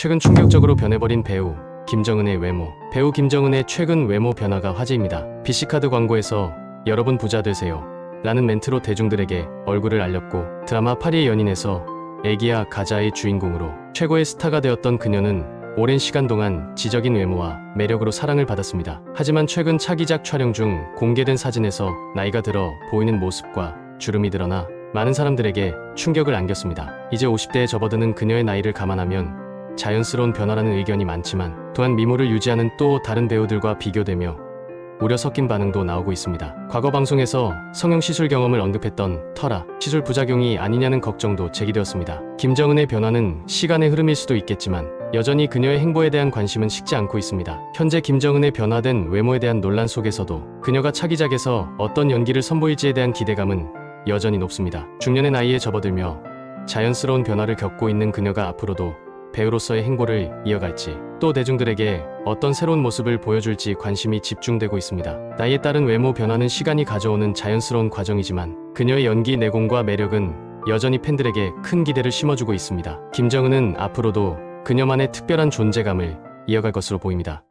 최근 충격적으로 변해버린 배우 김정은의 외모. 배우 김정은의 최근 외모 변화가 화제입니다. BC카드 광고에서 여러분 부자 되세요. 라는 멘트로 대중들에게 얼굴을 알렸고 드라마 파리의 연인에서 애기야 가자의 주인공으로 최고의 스타가 되었던 그녀는 오랜 시간 동안 지적인 외모와 매력으로 사랑을 받았습니다. 하지만 최근 차기작 촬영 중 공개된 사진에서 나이가 들어 보이는 모습과 주름이 드러나 많은 사람들에게 충격을 안겼습니다. 이제 50대에 접어드는 그녀의 나이를 감안하면 자연스러운 변화라는 의견이 많지만 또한 미모를 유지하는 또 다른 배우들과 비교되며 우려 섞인 반응도 나오고 있습니다. 과거 방송에서 성형 시술 경험을 언급했던 터라 시술 부작용이 아니냐는 걱정도 제기되었습니다. 김정은의 변화는 시간의 흐름일 수도 있겠지만 여전히 그녀의 행보에 대한 관심은 식지 않고 있습니다. 현재 김정은의 변화된 외모에 대한 논란 속에서도 그녀가 차기작에서 어떤 연기를 선보일지에 대한 기대감은 여전히 높습니다. 중년의 나이에 접어들며 자연스러운 변화를 겪고 있는 그녀가 앞으로도 배우로서의 행보를 이어갈지 또 대중들에게 어떤 새로운 모습을 보여줄지 관심이 집중되고 있습니다. 나이에 따른 외모 변화는 시간이 가져오는 자연스러운 과정이지만 그녀의 연기 내공과 매력은 여전히 팬들에게 큰 기대를 심어주고 있습니다. 김정은은 앞으로도 그녀만의 특별한 존재감을 이어갈 것으로 보입니다.